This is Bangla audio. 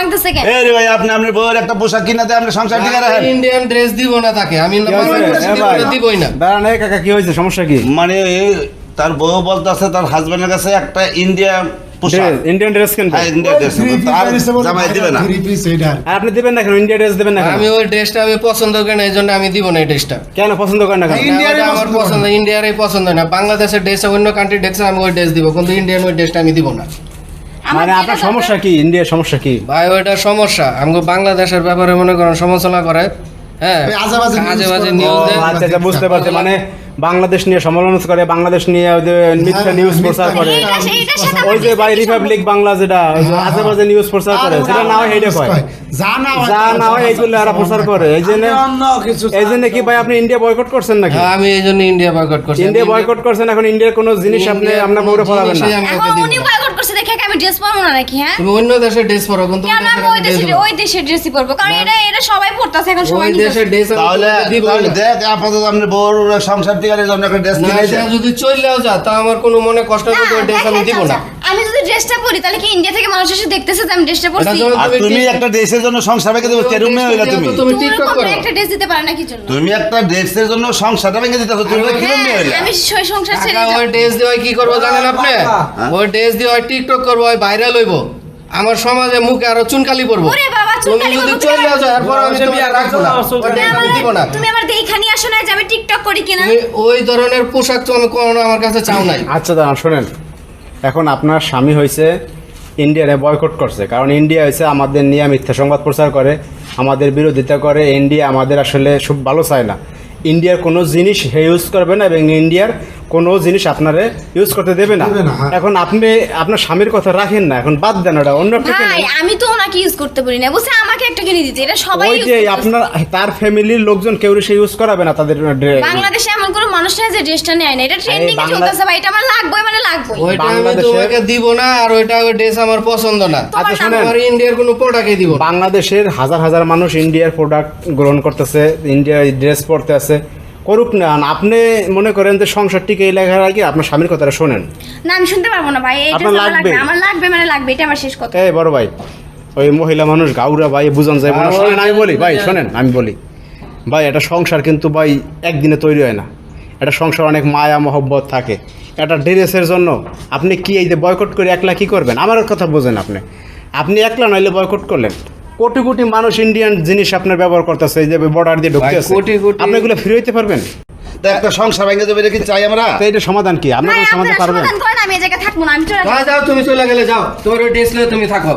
ভাঙতেছে কেন এই রে ভাই আপনি আপনার বউয়ের একটা পোশাক কিনা দেয় আপনি সংসার টিকা রাখেন। ইন্ডিয়ান ড্রেস দিব না তাকে আমি কি হয়েছে? বাংলাদেশি এ ভাই, দিবই না। দাঁড়ান এই কাকা কি হয়েছে? সমস্যা কি? মানে তার বউ বলতেছে তার হাজবেন্ডের কাছে একটা ইন্ডিয়া ইন্ডিয়ান ড্রেস কিনবে? হ্যাঁ, ড্রেস জামাই দিবে না। আপনি দিবেন না কেন? ইন্ডিয়া ড্রেস দিবেন না আমি ওই ড্রেসটা আমি পছন্দ করি না এই জন্য আমি দিব না এই ড্রেসটা কেন পছন্দ করেন না আমার পছন্দ ইন্ডিয়ারই পছন্দ না। বাংলাদেশের ড্রেস অন্য কান্ট্রি ড্রেস আমি ওই ড্রেস দিব কিন্তু ইন্ডিয়ান ওই ড্রেসটা আমি দিব না। মানে আপনার সমস্যা কি? ইন্ডিয়ার সমস্যা কি? ভাই ওইটা সমস্যা। আমাকে বাংলাদেশের ব্যাপারে মনে করেন সমালোচনা করে। হ্যাঁ আজে বাজে। নিউজ আচ্ছা বুঝতে পারছি। মানে বাংলাদেশ নিয়ে সমালোচনা করে বাংলাদেশ নিয়ে ওই যে মিথ্যা নিউজ প্রচার করে। এইটা ওই যে ভাই রিপাবলিক বাংলা যেটা আজে বাজে নিউজ প্রচার করে সেটা না হয় হেডে কয়? যা না হয় যা না হয় এইগুলো এরা প্রচার করে। এই জন্য কিছু এই জন্য কি ভাই আপনি ইন্ডিয়া বয়কট করছেন নাকি? হ্যাঁ, আমি এই জন্য ইন্ডিয়া বয়কট করছি। ইন্ডিয়া বয়কট করছেন এখন ইন্ডিয়ার কোনো জিনিস আপনি আপনার বউরে পড়াবেন না। উনি বয়কট করছে আমি ড্রেস পরবো না নাকি হ্যাঁ? তুমি অন্য দেশের ড্রেস পরো কিন্তু ওই কেন আমি দেশের ওই দেশে দেশের ওই দেশের ড্রেসই পরবো কারণ এটা এটা সবাই পরতাছে এখন সবাই ওই দেশের ড্রেস তাহলে তাহলে দেখ আপাতত আমরা বড় সংসার থেকে জন্য একটা ড্রেস না যাই যদি চললেও যা তা আমার কোনো মনে কষ্ট করে হবে ড্রেস আমি দিব না। আমি যদি ড্রেসটা পরি তাহলে কি ইন্ডিয়া থেকে মানুষ এসে দেখতেছে যে আমি ড্রেসটা পরছি? আর তুমি তুমি একটা ড্রেসের জন্য সংসার ভেঙে দেবো কেরুমে হইলা তুমি? তুমি তুমি টিকটক করো। একটা ড্রেস দিতে পারে না কি জন্য? তুমি একটা ড্রেসের জন্য সংসারটা ভেঙে দিতেছো তুমি আরে কিরম হ্যাঁ, হইলা? আমি সই সংসার ছেড়ে টাকা ওই ড্রেস দিয়ে কি করব জানেন আপনি? ওই ড্রেস দিয়ে ওই টিকটক করব ওই ভাইরাল হইব। আমার সমাজে মুখে আরও চুনকালি পড়ব ওরে বাবা, তুমি চুনকালি যদি চলে? যাও এরপর আমি তোমাকে বিয়ে রাখব না তুমি দিব না। তুমি আমার দেখানি আসো না যে আমি টিকটক করি কিনা? ওই ধরনের পোশাক তো আমি কোনো আমার কাছে চাও নাই। আচ্ছা দাঁড়ান শোনেন। এখন আপনার স্বামী হয়েছে ইন্ডিয়ারে বয়কট করছে। কারণ ইন্ডিয়া হয়েছে আমাদের নিয়ে মিথ্যা সংবাদ প্রচার করে, আমাদের বিরোধিতা করে, ইন্ডিয়া আমাদের আসলে সব ভালো চায় না। ইন্ডিয়ার কোনো জিনিস হে ইউজ করবে না এবং ইন্ডিয়ার কোনো জিনিস আপনারে ইউজ করতে দেবে না। হ্যাঁ। এখন আপনি আপনার স্বামীর কথা রাখেন না এখন বাদ দেন ওটা অন্য ভাই আমি তো ওনাকে ইউজ করতে পারি না বলছে আমাকে একটা কিনে দিতে এটা সবাই ওই যে আপনার তার ফ্যামিলির লোকজন কেউ সে ইউজ করাবে না তাদের ড্রে- বাংলাদেশে এমন কোনো মানুষ নাই যে ড্রেসটা নেয় না এটা ট্রেন্ডিং এ বাংলা- চলতেছে ভাই এটা আমার লাগবে মানে লাগবে। ওইটা আমি বাংলাদেশে- তোমাকে দিব না আর ওইটা ওই ড্রেস আমার পছন্দ না। আচ্ছা শোনেন। আমার ইন্ডিয়ার কোনো প্রোডাক্টই দিব বাংলাদেশের হাজার হাজার মানুষ ইন্ডিয়ার প্রোডাক্ট গ্রহণ করতেছে ইন্ডিয়ার ড্রেস পরতে আছে। করুক না আপনি মনে করেন যে সংসার টিকে এই লেখার আগে আপনার স্বামীর কথাটা শোনেন। না আমি শুনতে পারব না ভাই আমার লাগবে? আমার লাগবে মানে লাগবে এটা আমার শেষ কথা। এই বড় ভাই ওই মহিলা মানুষ গাউরা ভাই বুঝান যায় না আর শোনেন আমি বলি ভাই শোনেন আমি বলি। ভাই এটা সংসার কিন্তু ভাই একদিনে তৈরি হয় না। এটা সংসার অনেক মায়া মহব্বত থাকে। একটা ড্রেসের জন্য আপনি কি এই যে বয়কট করে একলা কি করবেন? আমার কথা বোঝেন আপনি। আপনি একলা নইলে বয়কট করলেন। কোটি কোটি মানুষ ইন্ডিয়ান জিনিস আপনার ব্যবহার করতেছে এই যে বর্ডার দিয়ে ঢুকতেছে। আছে কোটি কোটি- আপনি এগুলো ফিরে হইতে পারবেন? তা একটা সংসার ভেঙে যাবে এটা কি চাই আমরা? তো এটা সমাধান কি? আপনার সমাধান পারবেন? আমি এই জায়গায় থাকব না আমি চলে যাও যাও তুমি চলে গেলে যাও। তোমার ওই ড্রেস নিয়ে তুমি থাকো।